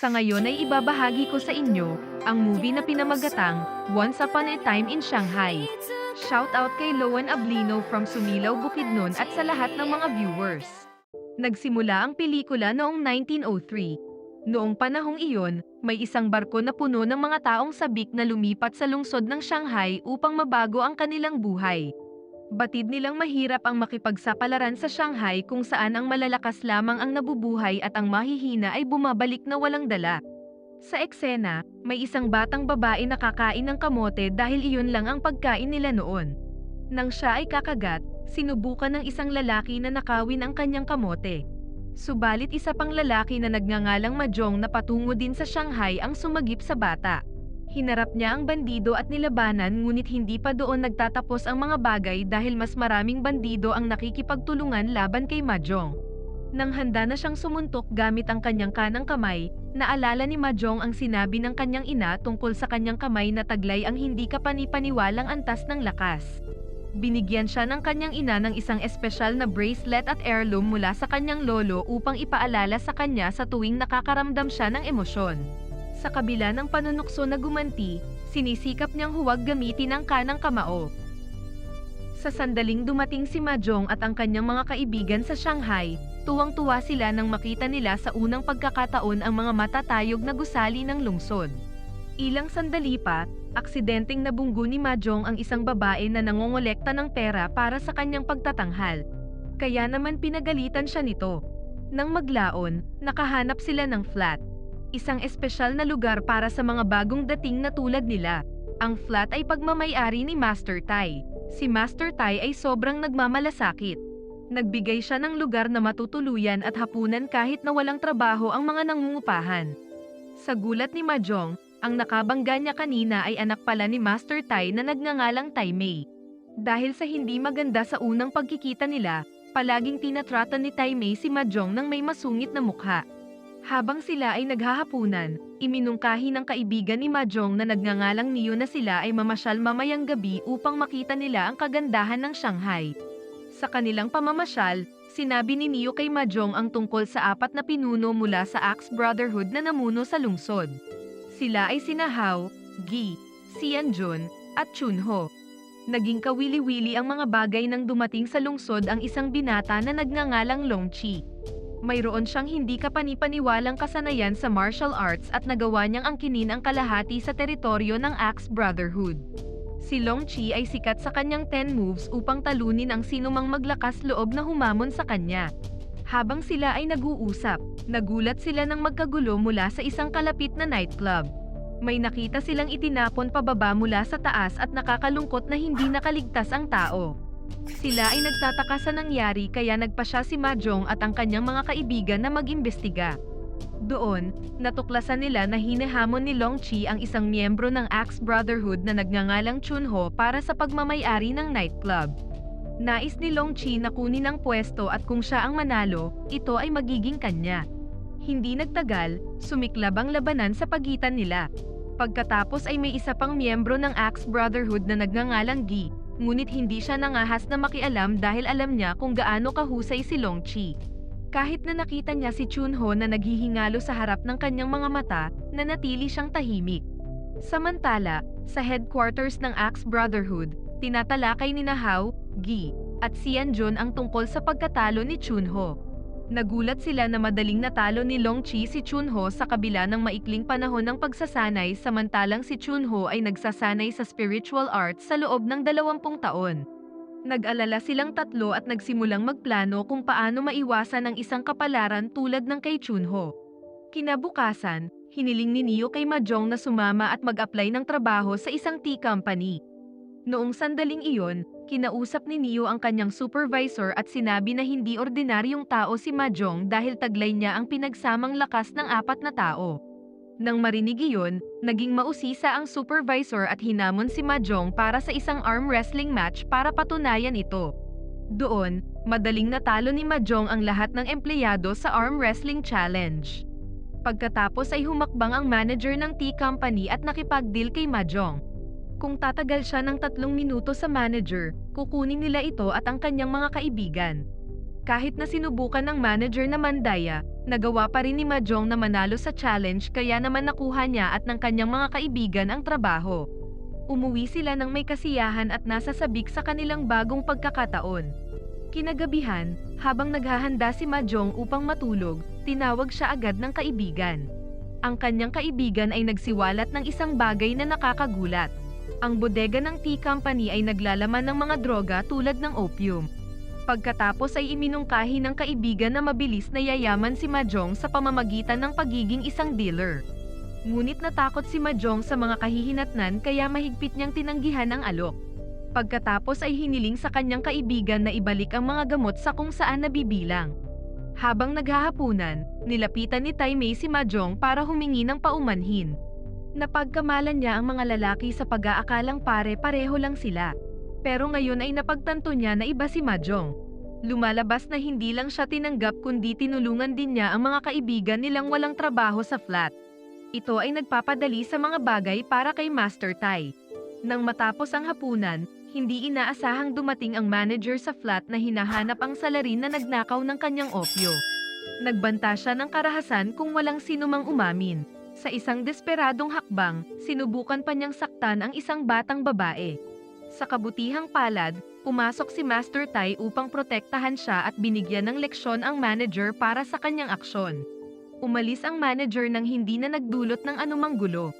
Sa ngayon ay ibabahagi ko sa inyo ang movie na pinamagatang Once Upon a Time in Shanghai. Shout out kay Loan Ablino from Sumilaw Bukidnon at sa lahat ng mga viewers. Nagsimula ang pelikula noong 1903. Noong panahong iyon, may isang barko na puno ng mga taong sabik na lumipat sa lungsod ng Shanghai upang mabago ang kanilang buhay. Batid nilang mahirap ang makipagsapalaran sa Shanghai kung saan ang malalakas lamang ang nabubuhay at ang mahihina ay bumabalik na walang dala. Sa eksena, may isang batang babae na kakain ng kamote dahil iyon lang ang pagkain nila noon. Nang siya ay kakagat, sinubukan ng isang lalaki na nakawin ang kanyang kamote. Subalit isa pang lalaki na nagngangalang Mahjong na patungo din sa Shanghai ang sumagip sa bata. Hinarap niya ang bandido at nilabanan ngunit hindi pa doon nagtatapos ang mga bagay dahil mas maraming bandido ang nakikipagtulungan laban kay Mahjong. Nang handa na siyang sumuntok gamit ang kanyang kanang kamay, naalala ni Mahjong ang sinabi ng kanyang ina tungkol sa kanyang kamay na taglay ang hindi kapanipaniwalang antas ng lakas. Binigyan siya ng kanyang ina ng isang espesyal na bracelet at heirloom mula sa kanyang lolo upang ipaalala sa kanya sa tuwing nakakaramdam siya ng emosyon. Sa kabila ng panunukso na gumanti, sinisikap niyang huwag gamitin ang kanang kamao. Sa sandaling dumating si Mahjong at ang kanyang mga kaibigan sa Shanghai, tuwang-tuwa sila nang makita nila sa unang pagkakataon ang mga matatayog na gusali ng lungsod. Ilang sandali pa, aksidenteng nabunggo ni Mahjong ang isang babae na nangongolekta ng pera para sa kanyang pagtatanghal. Kaya naman pinagalitan siya nito. Nang maglaon, nakahanap sila ng flat. Isang espesyal na lugar para sa mga bagong dating na tulad nila. Ang flat ay pagmamayari ni Master Tai. Si Master Tai ay sobrang nagmamalasakit. Nagbigay siya ng lugar na matutuluyan at hapunan kahit na walang trabaho ang mga nangungupahan. Sa gulat ni Mahjong, ang nakabangga niya kanina ay anak pala ni Master Tai na nagngangalang Tai Mei. Dahil sa hindi maganda sa unang pagkikita nila, palaging tinatrata ni Tai Mei si Mahjong ng may masungit na mukha. Habang sila ay naghahapunan, iminungkahi ng kaibigan ni Mahjong na nagngangalang Niyo na sila ay mamasyal mamayang gabi upang makita nila ang kagandahan ng Shanghai. Sa kanilang pamamasyal, sinabi ni Niyo kay Mahjong ang tungkol sa apat na pinuno mula sa Axe Brotherhood na namuno sa lungsod. Sila ay sina Hao, Gi, Xianjun, at Chunho. Naging kawili-wili ang mga bagay nang dumating sa lungsod ang isang binata na nagngangalang Longchi. Mayroon siyang hindi kapanipaniwalang kasanayan sa martial arts at nagawa niyang angkinin ang kalahati sa teritoryo ng Axe Brotherhood. Si Long Chi ay sikat sa kanyang 10 moves upang talunin ang sinumang maglakas loob na humamon sa kanya. Habang sila ay nag-uusap, nagulat sila ng magkagulo mula sa isang kalapit na nightclub. May nakita silang itinapon pababa mula sa taas at nakakalungkot na hindi nakaligtas ang tao. Sila ay nagtataka sa nangyari kaya nagpa siya si Mahjong at ang kanyang mga kaibigan na mag-imbestiga. Doon, natuklasan nila na hinahamon ni Long Chi ang isang miyembro ng Axe Brotherhood na nagngangalang Chunho para sa pagmamayari ng nightclub. Nais ni Long Chi na kunin ang pwesto at kung siya ang manalo, ito ay magiging kanya. Hindi nagtagal, sumiklab ang labanan sa pagitan nila. Pagkatapos ay may isa pang miyembro ng Axe Brotherhood na nagngangalang Gi, ngunit hindi siya nangahas na makialam dahil alam niya kung gaano kahusay si Long Chi. Kahit na nakita niya si Chunho na naghihingalo sa harap ng kanyang mga mata, nanatili siyang tahimik. Samantala, sa headquarters ng Axe Brotherhood, tinatalakay ni Hao, Gi, at Xianjun ang tungkol sa pagkatalo ni Chunho. Nagulat sila na madaling natalo ni Long Chi si Chunho sa kabila ng maikling panahon ng pagsasanay samantalang si Chunho ay nagsasanay sa spiritual arts sa loob ng 20 taon. Nag-alala silang tatlo at nagsimulang magplano kung paano maiwasan ang isang kapalaran tulad ng kay Chunho. Kinabukasan, hiniling ni Neo kay Mahjong na sumama at mag-apply ng trabaho sa isang tea company. Noong sandaling iyon, kinausap ni Neo ang kanyang supervisor at sinabi na hindi ordinaryong tao si Mahjong dahil taglay niya ang pinagsamang lakas ng apat na tao. Nang marinig iyon, naging mausisa ang supervisor at hinamon si Mahjong para sa isang arm wrestling match para patunayan ito. Doon, madaling natalo ni Mahjong ang lahat ng empleyado sa arm wrestling challenge. Pagkatapos ay humakbang ang manager ng tea company at nakipag-deal kay Mahjong. Kung tatagal siya ng tatlong minuto sa manager, kukunin nila ito at ang kanyang mga kaibigan. Kahit na sinubukan ng manager na mandaya, Nagawa pa rin ni Mahjong na manalo sa challenge kaya naman nakuha niya at ng kanyang mga kaibigan ang trabaho. Umuwi sila ng may kasiyahan at nasa sabik sa kanilang bagong pagkakataon. Kinagabihan, habang naghahanda si Mahjong upang matulog, tinawag siya agad ng kaibigan. Ang kanyang kaibigan ay nagsiwalat ng isang bagay na nakakagulat. Ang bodega ng tea company ay naglalaman ng mga droga tulad ng opium. Pagkatapos ay iminungkahi ng kaibigan na mabilis na yayaman si Mahjong sa pamamagitan ng pagiging isang dealer. Ngunit natakot si Mahjong sa mga kahihinatnan kaya mahigpit niyang tinanggihan ang alok. Pagkatapos ay hiniling sa kanyang kaibigan na ibalik ang mga gamot sa kung saan nabibilang. Habang naghahapunan, nilapitan ni Taimei si Mahjong para humingi ng paumanhin. Napagkamalan niya ang mga lalaki sa pag-aakalang pare-pareho lang sila. Pero ngayon ay napagtanto niya na iba si Mahjong. Lumalabas na hindi lang siya tinanggap kundi tinulungan din niya ang mga kaibigan nilang walang trabaho sa flat. Ito ay nagpapadali sa mga bagay para kay Master Tai. Nang matapos ang hapunan, hindi inaasahang dumating ang manager sa flat na hinahanap ang salarin na nagnakaw ng kanyang opyo. Nagbanta siya ng karahasan kung walang sinumang umamin. Sa isang desperadong hakbang, sinubukan pa niyang saktan ang isang batang babae. Sa kabutihang palad, pumasok si Master Tai upang protektahan siya at binigyan ng leksyon ang manager para sa kanyang aksyon. Umalis ang manager nang hindi na nagdulot ng anumang gulo.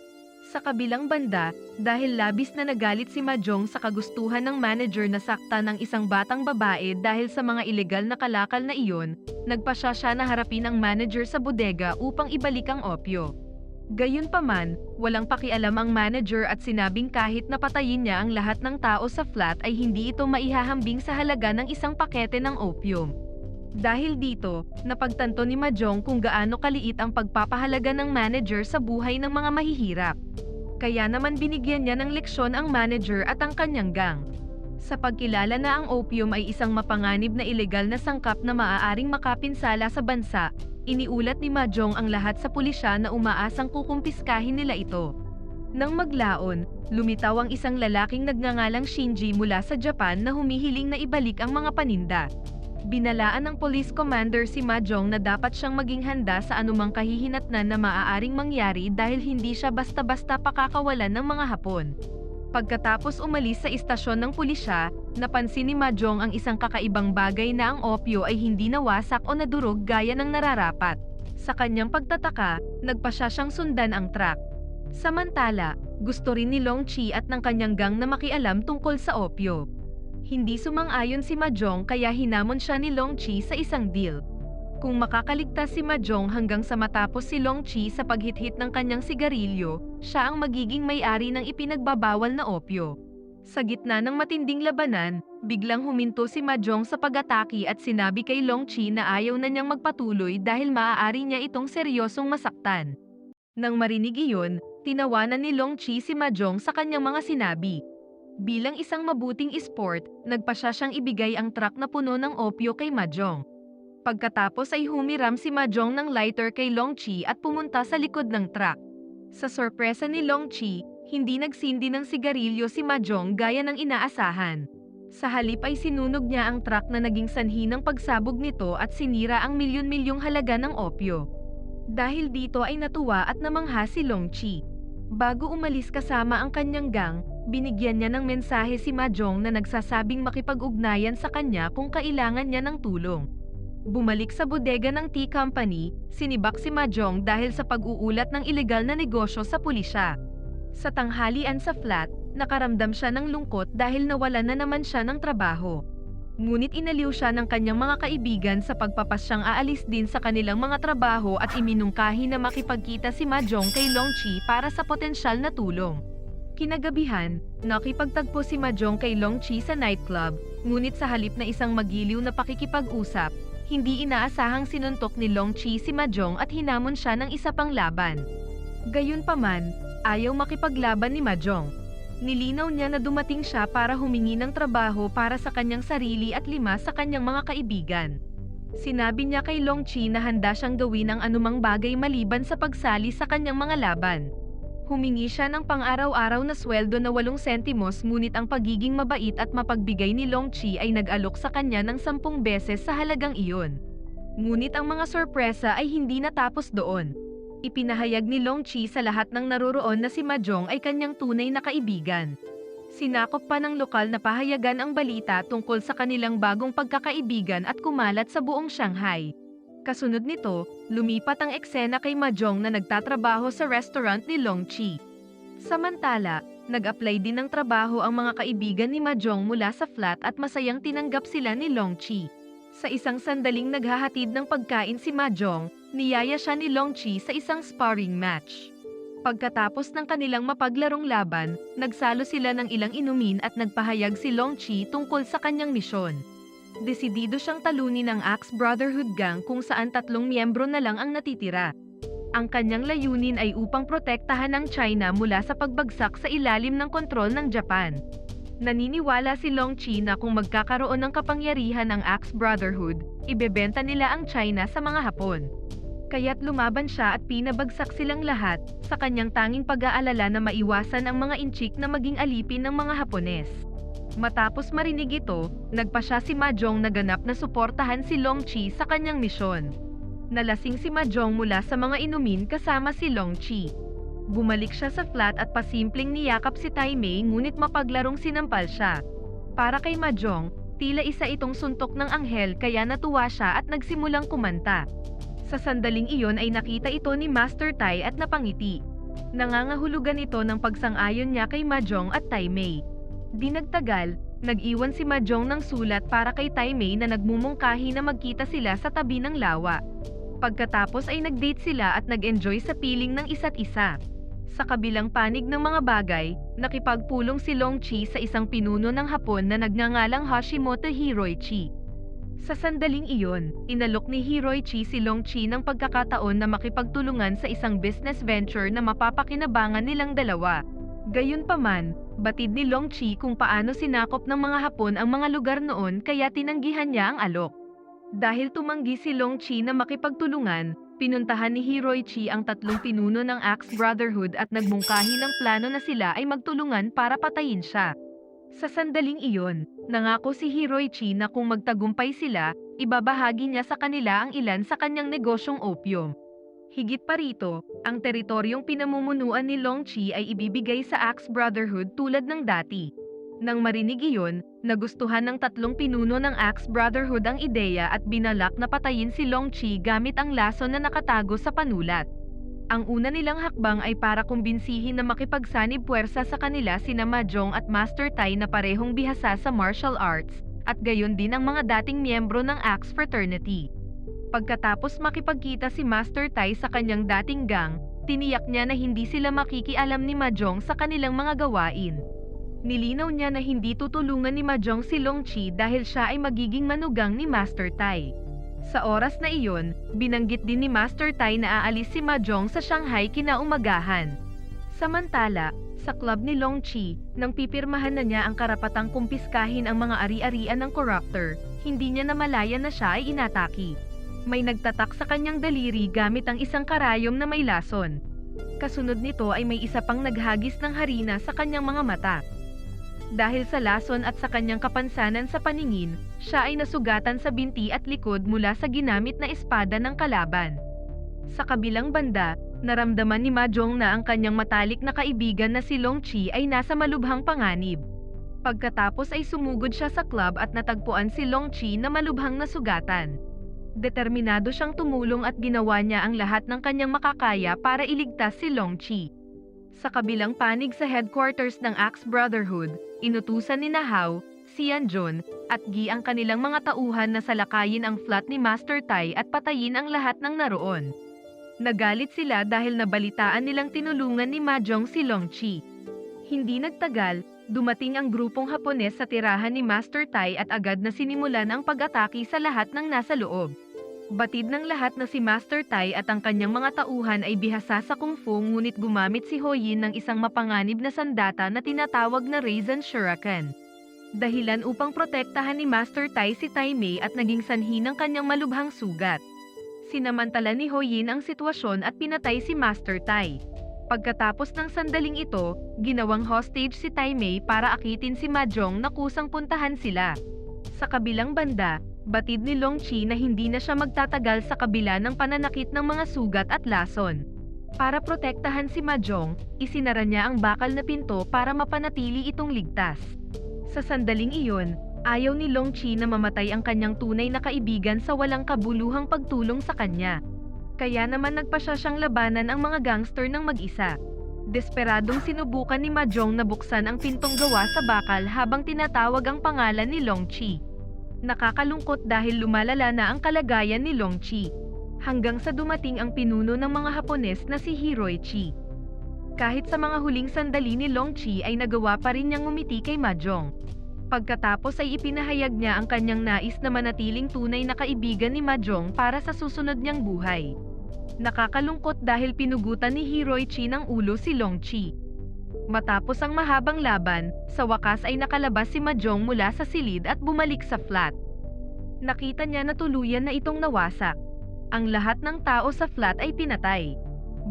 Sa kabilang banda, dahil labis na nagalit si Mahjong sa kagustuhan ng manager na sakta ng isang batang babae dahil sa mga ilegal na kalakal na iyon, nagpasya siya na harapin ang manager sa bodega upang ibalik ang opyo. Gayunpaman, walang pakialam ang manager at sinabing kahit napatayin niya ang lahat ng tao sa flat ay hindi ito maihahambing sa halaga ng isang pakete ng opium. Dahil dito, napagtanto ni Mahjong kung gaano kaliit ang pagpapahalaga ng manager sa buhay ng mga mahihirap. Kaya naman binigyan niya ng leksyon ang manager at ang kanyang gang. Sa pagkilala na ang opium ay isang mapanganib na ilegal na sangkap na maaaring makapinsala sa bansa, iniulat ni Mahjong ang lahat sa pulisya na umaasang kukumpiskahin nila ito. Nang maglaon, lumitaw ang isang lalaking nagngangalang Shinji mula sa Japan na humihiling na ibalik ang mga paninda. Binalaan ng police commander si Mahjong na dapat siyang maging handa sa anumang kahihinatnan na maaaring mangyari dahil hindi siya basta-basta pakakawalan ng mga Hapon. Pagkatapos umalis sa istasyon ng pulisya, napansin ni Mahjong ang isang kakaibang bagay na ang opyo ay hindi nawasak o nadurog gaya ng nararapat. Sa kanyang pagtataka, nagpasya siyang sundan ang truck. Samantala, gusto rin ni Long Chi at ng kanyang gang na makialam tungkol sa opyo. Hindi sumang-ayon si Mahjong kaya hinamon siya ni Long Chi sa isang deal. Kung makakaligtas si Mahjong hanggang sa matapos si Long Chi sa paghithit ng kanyang sigarilyo, siya ang magiging may-ari ng ipinagbabawal na opyo. Sa gitna ng matinding labanan, biglang huminto si Mahjong sa pag-atake at sinabi kay Long Chi na ayaw na niyang magpatuloy dahil maaari niya itong seryosong masaktan. Nang marinig iyon, tinawanan ni Long Chi si Mahjong sa kanyang mga sinabi. Bilang isang mabuting sport, nagpasya siyang ibigay ang truck na puno ng opyo kay Mahjong. Pagkatapos ay humiram si Mahjong ng lighter kay Long Chi at pumunta sa likod ng truck. Sa sorpresa ni Long Chi, hindi nagsindi ng sigarilyo si Mahjong gaya ng inaasahan. Sa halip ay sinunog niya ang truck na naging sanhi ng pagsabog nito at sinira ang milyon-milyong halaga ng opyo. Dahil dito ay natuwa at namangha si Long Chi. Bago umalis kasama ang kanyang gang, binigyan niya ng mensahe si Mahjong na nagsasabing makipag-ugnayan sa kanya kung kailangan niya ng tulong. Bumalik sa bodega ng tea company, sinibak si Mahjong dahil sa pag-uulat ng ilegal na negosyo sa pulisya. Sa tanghalian sa flat, nakaramdam siya ng lungkot dahil nawalan na naman siya ng trabaho. Ngunit inaliw siya ng kanyang mga kaibigan sa pagpapasyang aalis din sa kanilang mga trabaho at iminungkahi na makipagkita si Mahjong kay Long Chi para sa potensyal na tulong. Kinagabihan, nakipagtagpo si Mahjong kay Long Chi sa nightclub, ngunit sa halip na isang magiliw na pakikipag-usap, hindi inaasahang sinuntok ni Long Chi si Mahjong at hinamon siya ng isa pang laban. Gayunpaman, ayaw makipaglaban ni Mahjong. Nilinaw niya na dumating siya para humingi ng trabaho para sa kanyang sarili at lima sa kanyang mga kaibigan. Sinabi niya kay Long Chi na handa siyang gawin ang anumang bagay maliban sa pagsali sa kanyang mga laban. Humingi siya ng pang-araw-araw na sweldo na 8 sentimos ngunit ang pagiging mabait at mapagbigay ni Long Chi ay nag-alok sa kanya ng 10 beses sa halagang iyon. Ngunit ang mga sorpresa ay hindi natapos doon. Ipinahayag ni Long Chi sa lahat ng naroroon na si Mahjong ay kanyang tunay na kaibigan. Sinakop pa ng lokal na pahayagan ang balita tungkol sa kanilang bagong pagkakaibigan at kumalat sa buong Shanghai. Kasunod nito, lumipat ang eksena kay Mahjong na nagtatrabaho sa restaurant ni Long Chi. Samantala, nag-apply din ng trabaho ang mga kaibigan ni Mahjong mula sa flat at masayang tinanggap sila ni Long Chi. Sa isang sandaling naghahatid ng pagkain si Mahjong, niyaya siya ni Long Chi sa isang sparring match. Pagkatapos ng kanilang mapaglarong laban, nagsalo sila ng ilang inumin at nagpahayag si Long Chi tungkol sa kanyang misyon. Desidido siyang talunin ang Axe Brotherhood Gang kung saan tatlong miyembro na lang ang natitira. Ang kanyang layunin ay upang protektahan ang China mula sa pagbagsak sa ilalim ng kontrol ng Japan. Naniniwala si Long Chi na kung magkakaroon ng kapangyarihan ang Axe Brotherhood, ibebenta nila ang China sa mga Hapon. Kaya't lumaban siya at pinabagsak silang lahat, sa kanyang tanging pag-aalala na maiwasan ang mga inchik na maging alipin ng mga Hapones. Matapos marinig ito, nagpa siya si Mahjong na ganap na suportahan si Long Chi sa kanyang misyon. Nalasing si Mahjong mula sa mga inumin kasama si Long Chi. Bumalik siya sa flat at pasimpleng niyakap si Tai Mei ngunit mapaglarong sinampal siya. Para kay Mahjong, tila isa itong suntok ng anghel kaya natuwa siya at nagsimulang kumanta. Sa sandaling iyon ay nakita ito ni Master Tai at napangiti. Nangangahulugan ito ng pagsang-ayon niya kay Mahjong at Tai Mei. Di nagtagal, nag-iwan si Mahjong ng sulat para kay Tai Mei na nagmumungkahi na magkita sila sa tabi ng lawa. Pagkatapos ay nag-date sila at nag-enjoy sa piling ng isa't isa. Sa kabilang panig ng mga bagay, nakipagpulong si Long Chi sa isang pinuno ng Hapon na nagngangalang Hashimoto Hiroichi. Sa sandaling iyon, inalok ni Hiroichi si Long Chi ng pagkakataon na makipagtulungan sa isang business venture na mapapakinabangan nilang dalawa. Gayunpaman, batid ni Long Chi kung paano sinakop ng mga Hapon ang mga lugar noon kaya tinanggihan niya ang alok. Dahil tumanggi si Long Chi na makipagtulungan, pinuntahan ni Hiroichi ang tatlong pinuno ng Axe Brotherhood at nagmungkahi ng plano na sila ay magtulungan para patayin siya. Sa sandaling iyon, nangako si Hiroichi na kung magtagumpay sila, ibabahagi niya sa kanila ang ilan sa kanyang negosyong opium. Higit pa rito, ang teritoryong pinamumunuan ni Long Chi ay ibibigay sa Axe Brotherhood tulad ng dati. Nang marinig iyon, nagustuhan ng tatlong pinuno ng Axe Brotherhood ang ideya at binalak na patayin si Long Chi gamit ang lason na nakatago sa panulat. Ang una nilang hakbang ay para kumbinsihin na makipagsanib puwersa sa kanila sina Mahjong at Master Tai na parehong bihasa sa martial arts, at gayon din ang mga dating miyembro ng Axe Fraternity. Pagkatapos makipagkita si Master Tai sa kanyang dating gang, tiniyak niya na hindi sila makikialam ni Mahjong sa kanilang mga gawain. Nilinaw niya na hindi tutulungan ni Mahjong si Long Chi dahil siya ay magiging manugang ni Master Tai. Sa oras na iyon, binanggit din ni Master Tai na aalis si Mahjong sa Shanghai kinaumagahan. Samantala, sa club ni Long Chi, nang pipirmahan na niya ang karapatang kumpiskahin ang mga ari-arian ng corruptor, hindi niya namalayan na siya ay inataki. May nagtatak sa kanyang daliri gamit ang isang karayom na may lason. Kasunod nito ay may isa pang naghagis ng harina sa kanyang mga mata. Dahil sa lason at sa kanyang kapansanan sa paningin, siya ay nasugatan sa binti at likod mula sa ginamit na espada ng kalaban. Sa kabilang banda, naramdaman ni Mahjong na ang kanyang matalik na kaibigan na si Long Chi ay nasa malubhang panganib. Pagkatapos ay sumugod siya sa club at natagpuan si Long Chi na malubhang nasugatan. Determinado siyang tumulong at ginawa niya ang lahat ng kanyang makakaya para iligtas si Long Chi. Sa kabilang panig sa headquarters ng Axe Brotherhood, inutusan ni Nahao, Sian Jun, at Gi ang kanilang mga tauhan na salakayin ang flat ni Master Tai at patayin ang lahat ng naroon. Nagalit sila dahil nabalitaan nilang tinulungan ni Mahjong si Long Chi. Hindi nagtagal, dumating ang grupong Hapones sa tirahan ni Master Tai at agad na sinimulan ang pag-atake sa lahat ng nasa loob. Batid ng lahat na si Master Tai at ang kanyang mga tauhan ay bihasa sa kung fu ngunit gumamit si Hoyin ng isang mapanganib na sandata na tinatawag na Raisin Shuriken. Dahilan upang protektahan ni Master Tai si Tai Mei at naging sanhi ng kanyang malubhang sugat. Sinamantala ni Hoyin ang sitwasyon at pinatay si Master Tai. Pagkatapos ng sandaling ito, ginawang hostage si Tai Mei para akitin si Mahjong na kusang puntahan sila. Sa kabilang banda, Batid ni Long Chi na hindi na siya magtatagal sa kabila ng pananakit ng mga sugat at lason. Para protektahan si Mahjong, isinara niya ang bakal na pinto para mapanatili itong ligtas. Sa sandaling iyon, ayaw ni Long Chi na mamatay ang kanyang tunay na kaibigan sa walang kabuluhang pagtulong sa kanya. Kaya naman nagpasya siyang labanan ang mga gangster ng mag-isa. Desperadong sinubukan ni Mahjong na buksan ang pintong gawa sa bakal habang tinatawag ang pangalan ni Long Chi. Nakakalungkot dahil lumalala na ang kalagayan ni Long Chi. Hanggang sa dumating ang pinuno ng mga Hapones na si Hiroichi. Kahit sa mga huling sandali ni Long Chi ay nagawa pa rin niyang ngumiti kay Mahjong. Pagkatapos ay ipinahayag niya ang kanyang nais na manatiling tunay na kaibigan ni Mahjong para sa susunod niyang buhay. Nakakalungkot dahil pinugutan ni Hiroichi ng ulo si Long Chi. Matapos ang mahabang laban, sa wakas ay nakalabas si Mahjong mula sa silid at bumalik sa flat. Nakita niya na tuluyan na itong nawasak. Ang lahat ng tao sa flat ay pinatay.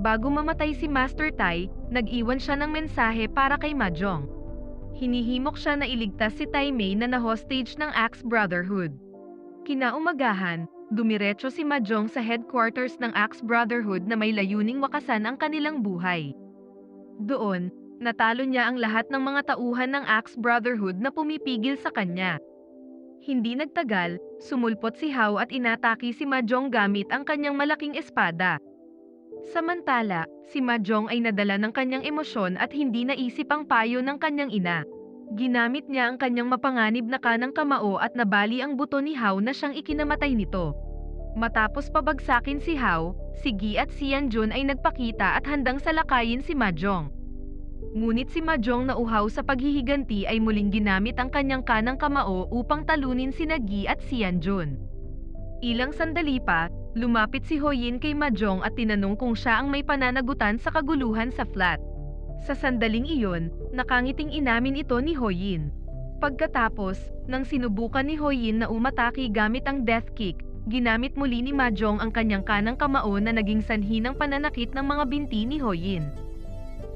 Bago mamatay si Master Tai, nag-iwan siya ng mensahe para kay Mahjong. Hinihimok siya na iligtas si Tai Mei na na-hostage ng Axe Brotherhood. Kinaumagahan, dumiretso si Mahjong sa headquarters ng Axe Brotherhood na may layuning wakasan ang kanilang buhay. Doon, natalo niya ang lahat ng mga tauhan ng Axe Brotherhood na pumipigil sa kanya. Hindi nagtagal, sumulpot si Hao at inatake si Mahjong gamit ang kanyang malaking espada. Samantala, si Mahjong ay nadala ng kanyang emosyon at hindi naisip ang payo ng kanyang ina. Ginamit niya ang kanyang mapanganib na kanang kamao at nabali ang buto ni Hao na siyang ikinamatay nito. Matapos pabagsakin si Hao, si Gi at si Yanjun ay nagpakita at handang salakayin si Mahjong. Ngunit si Mahjong na uhaw sa paghihiganti ay muling ginamit ang kanyang kanang kamao upang talunin si Nagi at si Yanjun. Ilang sandali pa, lumapit si Hoyin kay Mahjong at tinanong kung siya ang may pananagutan sa kaguluhan sa flat. Sa sandaling iyon, nakangiting inamin ito ni Hoyin. Pagkatapos, nang sinubukan ni Hoyin na umatake gamit ang death kick, ginamit muli ni Mahjong ang kanyang kanang kamao na naging sanhi ng pananakit ng mga binti ni Hoyin.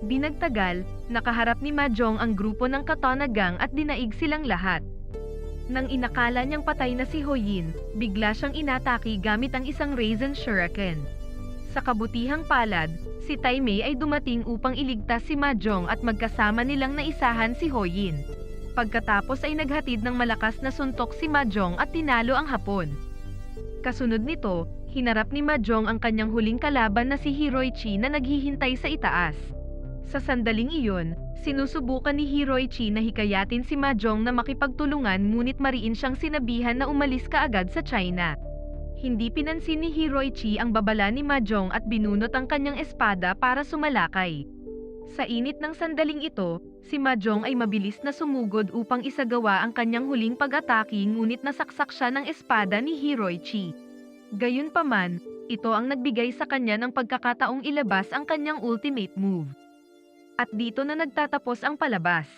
Dinagtagal, nakaharap ni Mahjong ang grupo ng Katana Gang at dinaig silang lahat. Nang inakala niyang patay na si Hoyin, bigla siyang inatake gamit ang isang Raisin Shuriken. Sa kabutihang palad, si Tai Mei ay dumating upang iligtas si Mahjong at magkasama nilang naisahan si Hoyin. Pagkatapos ay naghatid ng malakas na suntok si Mahjong at tinalo ang Hapon. Kasunod nito, hinarap ni Mahjong ang kanyang huling kalaban na si Hiroichi na naghihintay sa itaas. Sa sandaling iyon, sinusubukan ni Hiroichi na hikayatin si Mahjong na makipagtulungan ngunit mariin siyang sinabihan na umalis kaagad sa China. Hindi pinansin ni Hiroichi ang babala ni Mahjong at binunot ang kanyang espada para sumalakay. Sa init ng sandaling ito, si Mahjong ay mabilis na sumugod upang isagawa ang kanyang huling pag-atake ngunit nasaksak siya ng espada ni Hiroichi. Gayunpaman, ito ang nagbigay sa kanya ng pagkakataong ilabas ang kanyang ultimate move. At dito na nagtatapos ang palabas.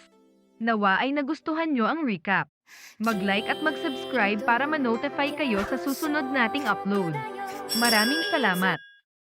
Nawa ay nagustuhan nyo ang recap. Mag-like at mag-subscribe para ma-notify kayo sa susunod nating upload. Maraming salamat!